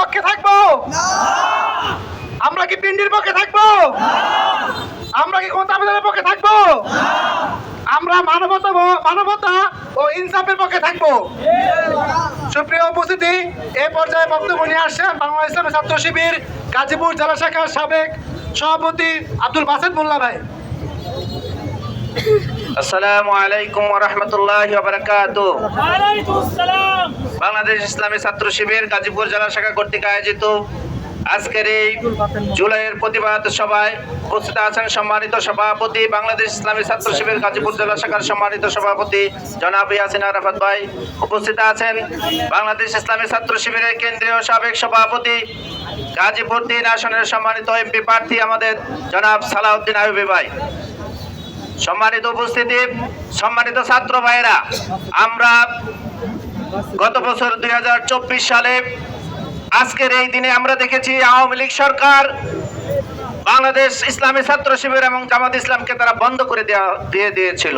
পক্ষে থাকব? আমরা কি পিন্ডির পক্ষে থাকব? আমরা কি ক্ষমতা আবেদনের পক্ষে থাকব? আমরা মানবতা মানবতা ও ইনসাফের পক্ষে থাকব। সুপ্রিয় উপস্থিতি এই পর্যায়ে বক্তব্য নিয়ে আসছেন বাংলাদেশ ইসলামী ছাত্র শিবির গাজীপুর জেলা শাখার সাবেক সভাপতি আব্দুল বাসেদ মোল্লা ভাই। আসসালামু আলাইকুম রহমতুল্লাহ বাংলাদেশ ইসলামী ছাত্র শিবির গাজীপুর জেলা শাখা কর্তৃক আয়োজিত আজকের এই জুলাইয়ের প্রতিবাদ সভায় উপস্থিত আছেন সম্মানিত সভাপতি বাংলাদেশ ইসলামী ছাত্র শিবির গাজীপুর জেলা শাখার সম্মানিত সভাপতি জনাব ইয়াসিন আরাফাত ভাই। উপস্থিত আছেন বাংলাদেশ ইসলামী ছাত্র শিবিরের কেন্দ্রীয় সাবেক সভাপতি গাজীপুর তিন আসনের সম্মানিত এমপি প্রার্থী আমাদের জনাব সালাউদ্দিন আয়ুবী ভাই। সম্মানিত উপস্থিতি, সম্মানিত ছাত্র ভাইরা আমরা গত বছর দুই হাজার চব্বিশ সালে আজকের এই দিনে আমরা দেখেছি আওয়ামী লীগ সরকার বাংলাদেশ ইসলামী ছাত্র শিবির এবং জামাত ইসলামকে তারা বন্ধ করে দেওয়া দিয়ে দিয়েছিল।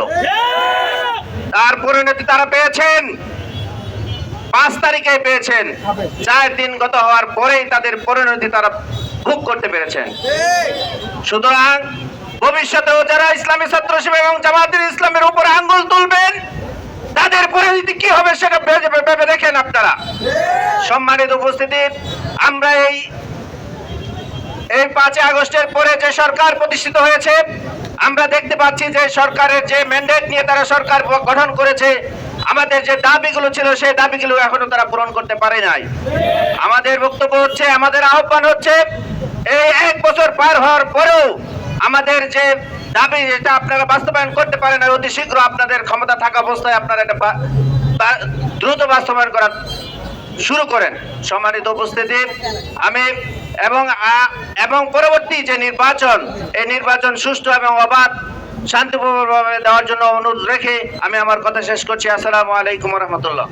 তার পরিণতি তারা পেয়েছেন। পাঁচ তারিখে পেয়েছেন। চার দিন গত হওয়ার পরেই তাদের পরিণতি তারা ভোগ করতে পেরেছেন। সুতরাং ভবিষ্যতেও যারা ইসলামী ছাত্র এবং জামাতের ইসলামের উপর আঙ্গুল তুলবেন, তাদের পরিণতি কি হবে সেটা ভেবে ভেবে দেখেন আপনারা। সম্মানিত উপস্থিতি, আমরা এই এই পাঁচই আগস্টের পরে যে সরকার প্রতিষ্ঠিত হয়েছে, আমরা দেখতে পাচ্ছি যে সরকারের যে ম্যান্ডেট নিয়ে তারা সরকার গঠন করেছে, আমাদের যে দাবিগুলো ছিল সেই দাবিগুলো এখনও তারা পূরণ করতে পারে নাই। আমাদের বক্তব্য হচ্ছে, আমাদের আহ্বান হচ্ছে, এই এক বছর পার হওয়ার পরেও আমাদের যে দাবি, যেটা আপনারা বাস্তবায়ন করতে পারেন আর অতি শীঘ্র আপনাদের ক্ষমতা থাকা অবস্থায় আপনারা এটা দ্রুত বাস্তবায়ন করার শুরু করেন। সম্মানিত উপস্থিতি, আমি এবং এবং পরবর্তী যে নির্বাচন, এই নির্বাচন সুষ্ঠু এবং অবাধ, শান্তিপূর্ণভাবে দেওয়ার জন্য অনুরোধ রেখে আমি আমার কথা শেষ করছি। আসসালামু আলাইকুম রহমতুল্লাহ।